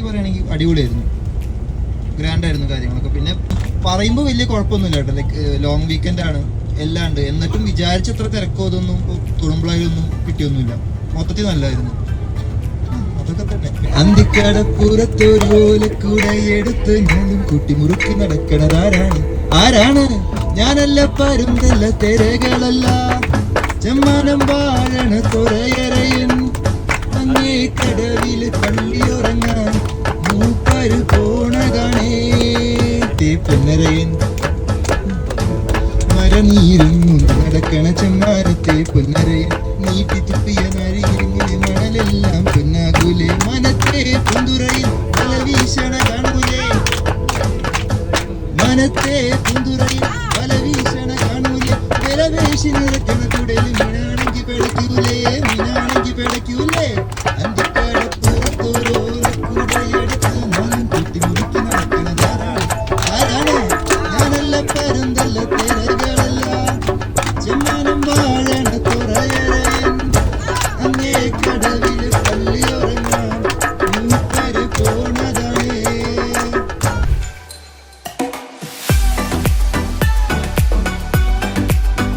സത്യം പറയുകയാണെങ്കിൽ അടിപൊളിയായിരുന്നു. ഗ്രാൻഡ് ആയിരുന്നു കാര്യങ്ങളൊക്കെ. പിന്നെ പറയുമ്പോൾ വലിയ കുഴപ്പമൊന്നുമില്ല കേട്ടോ. ലൈക്ക് ലോങ് വീക്കെൻഡ് ആണ് എല്ലാം ഉണ്ട്. എന്നിട്ടും വിചാരിച്ചത്ര തിരക്കോ ഇതൊന്നും തുളുമ്പളായൊന്നും കിട്ടിയൊന്നുമില്ല. മൊത്തത്തിൽ നല്ലതായിരുന്നു. അന്തിക്കടപ്പുറത്തൊരു ഓലക്കൂടെ എടുത്ത് ഞാനും കുട്ടി മുറുക്കി നടക്കണതാരാണ് ആരാണ്? ഞാനല്ല പരുന്തല്ല തിരകളല്ല. ചെമ്മാനം വാഴണ തുറയറയൻ അങ്ങേ കടവിൽ തേ പൊന്നരയൻ മരനീരും നടക്കണ ചെമ്മാരത്തെ പൊന്നരയൻ നീട്ടി തുപ്പിയ നരികിരിങ്ങിലെ മണലെല്ലാം പൊന്നാകുലെ മനത്തെ പുന്തുറയിൽ വല വീശണ കാണൂലേ. മനത്തെ പുന്തുറയിൽ വല വീശണ കാണൂലേ വിലവേശി നിറക്കണ കുടലും கடலில் பள்ளியொருங்க போனது